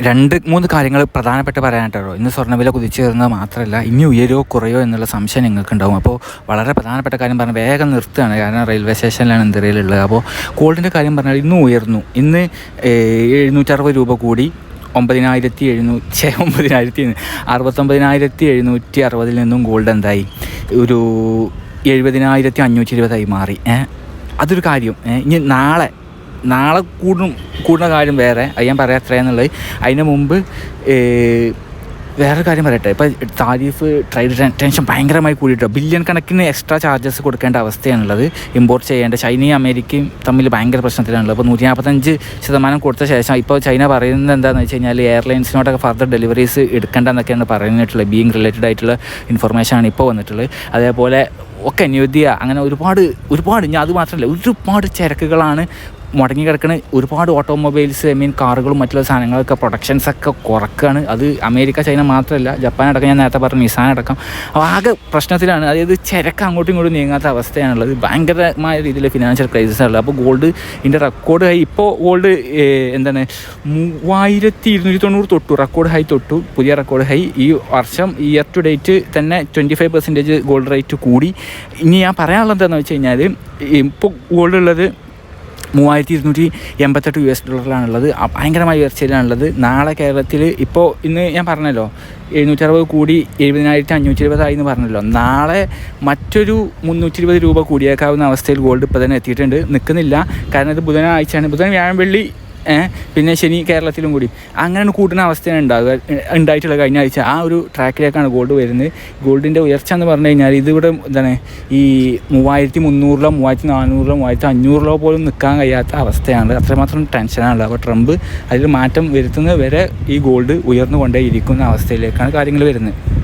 രണ്ട് മൂന്ന് കാര്യങ്ങൾ പ്രധാനപ്പെട്ട് പറയാനായിട്ടോ ഇന്ന് സ്വർണവില കുതിച്ചു കയറുന്നത് മാത്രമല്ല ഇനി ഉയരോ കുറയോ എന്നുള്ള സംശയം നിങ്ങൾക്ക് ഉണ്ടാവും അപ്പോൾ വളരെ പ്രധാനപ്പെട്ട കാര്യം പറഞ്ഞാൽ വേഗം നിർത്തുകയാണ്. കാരണം റെയിൽവേ സ്റ്റേഷനിലാണ് എന്തെറിയിലുള്ളത് അപ്പോൾ ഗോൾഡിന്റെ കാര്യം പറഞ്ഞാൽ ഇന്ന് ഉയർന്നു. ഇന്ന് എഴുന്നൂറ്ററുപത് രൂപ കൂടി ഒമ്പതിനായിരത്തി എഴുന്നൂറ്റി ഒമ്പതിനായിരത്തി അറുപത്തൊമ്പതിനായിരത്തി എഴുന്നൂറ്റി അറുപതിൽ നിന്നും ഗോൾഡ് എന്തായി? ഒരു എഴുപതിനായിരത്തി അഞ്ഞൂറ്റി ഇരുപതായി മാറി. അതൊരു കാര്യം. ഇനി നാളെ നാളെ കൂടും കൂടുന്ന കാര്യം വേറെ. അത് ഞാൻ പറയാം എത്രയാന്നുള്ളത് അതിന് മുമ്പ് വേറെ കാര്യം പറയട്ടെ. ഇപ്പോൾ താരിഫ് ട്രേഡ് ടെൻഷൻ ഭയങ്കരമായി കൂടിയിട്ടോ. ബില്യൺ കണക്കിന് എക്സ്ട്രാ ചാർജസ് കൊടുക്കേണ്ട അവസ്ഥയാണുള്ളത്. ഇമ്പോർട്ട് ചെയ്യേണ്ട. ചൈനയും അമേരിക്കയും തമ്മിൽ ഭയങ്കര പ്രശ്നത്തിലാണുള്ളത്. അപ്പോൾ നൂറ്റി നാൽപ്പത്തഞ്ച് ശതമാനം കൊടുത്ത ശേഷം ഇപ്പോൾ ചൈന പറയുന്നത് എന്താണെന്ന് വെച്ച് കഴിഞ്ഞാൽ എയർലൈൻസിനോടൊക്കെ ഫർദർ ഡെലിവറീസ് എടുക്കേണ്ടെന്നൊക്കെയാണ് പറഞ്ഞിട്ടുള്ളത് ബീങ് റിലേറ്റഡ് ആയിട്ടുള്ള ഇൻഫർമേഷൻ ആണ് ഇപ്പോൾ വന്നിട്ടുള്ളത്. അതേപോലെ ഒക്കെ ന്യൂദ്യ അങ്ങനെ ഒരുപാട് ഒരുപാട് ഞാൻ അത് മാത്രമല്ല ഒരുപാട് ചരക്കുകളാണ് മുടങ്ങി കിടക്കുന്ന ഒരുപാട് ഓട്ടോമൊബൈൽസ് ഐ മീൻ കാറുകളും മറ്റുള്ള സാധനങ്ങളൊക്കെ പ്രൊഡക്ഷൻസൊക്കെ കുറക്കുകയാണ് അത് അമേരിക്ക ചൈന മാത്രമല്ല ജപ്പാൻ അടക്കം ഞാൻ നേരത്തെ പറഞ്ഞു നിസാൻ അടക്കം. ആകെ പ്രശ്നത്തിലാണ്. അതായത് ചരക്ക് അങ്ങോട്ടും ഇങ്ങോട്ടും നീങ്ങാത്ത അവസ്ഥയാണുള്ളത്. ഭയങ്കരമായ രീതിയിൽ ഫിനാൻഷ്യൽ ക്രൈസിസ് ആണുള്ളത്. അപ്പോൾ ഗോൾഡ് ഇതിന്റെ റെക്കോർഡ് ഹൈ ഇപ്പോൾ ഗോൾഡ് എന്താണ് മൂവായിരത്തി ഇരുന്നൂറ്റി തൊണ്ണൂറ് തൊട്ടു. റെക്കോർഡ് ഹൈ തൊട്ടു. പുതിയ റെക്കോർഡ് ഹൈ ഈ വർഷം ഇയർ ടു ഡേറ്റ് തന്നെ twenty five percentage gold rate കൂടി. ഇനി ഞാൻ പറയാനുള്ളത് എന്താണെന്ന് വെച്ച് കഴിഞ്ഞാൽ ഇപ്പോൾ ഗോൾഡ് ഉള്ളത് മൂവായിരത്തി ഇരുന്നൂറ്റി എൺപത്തെട്ട് യു എസ് ഡോളറിലാണുള്ളത് ഭയങ്കരമായ ഉയർച്ചയിലാണുള്ളത് നാളെ കേരളത്തിൽ ഇപ്പോൾ ഇന്ന് ഞാൻ പറഞ്ഞല്ലോ എഴുന്നൂറ്ററുപത് കൂടി എഴുപതിനായിരത്തി അഞ്ഞൂറ്റി ഇരുപതായി എന്ന് പറഞ്ഞല്ലോ. നാളെ മറ്റൊരു മുന്നൂറ്റി ഇരുപത് രൂപ കൂടിയേക്കാവുന്ന അവസ്ഥയിൽ ഗോൾഡ് ഇപ്പോൾ തന്നെ എത്തിയിട്ടുണ്ട്. നിൽക്കുന്നില്ല കാരണം ഇത് ബുധനാഴ്ചയാണ്. ബുധൻ വ്യാഴം വെള്ളി പിന്നെ ശനി കേരളത്തിലും കൂടി. അങ്ങനെ കൂട്ടുന്ന അവസ്ഥയാണ് ഉണ്ടാകുക ഉണ്ടായിട്ടുള്ള കഴിഞ്ഞ ആഴ്ച. ആ ഒരു ട്രാക്കിലേക്കാണ് ഗോൾഡ് വരുന്നത്. ഗോൾഡിന്റെ ഉയർച്ച എന്ന് പറഞ്ഞു കഴിഞ്ഞാൽ ഇതിവിടെ എന്താണ് ഈ മൂവായിരത്തി മുന്നൂറിലോ മൂവായിരത്തി നാനൂറിലോ മൂവായിരത്തി അഞ്ഞൂറിലോ പോലും നിൽക്കാൻ കഴിയാത്ത അവസ്ഥയാണ്. അത്രമാത്രം ടെൻഷനാണുള്ളത് അപ്പോൾ ട്രംപ് അതിൽ മാറ്റം വരുത്തുന്നത് വരെ ഈ ഗോൾഡ് ഉയർന്നു കൊണ്ടേ ഇരിക്കുന്ന അവസ്ഥയിലേക്കാണ് കാര്യങ്ങൾ വരുന്നത്.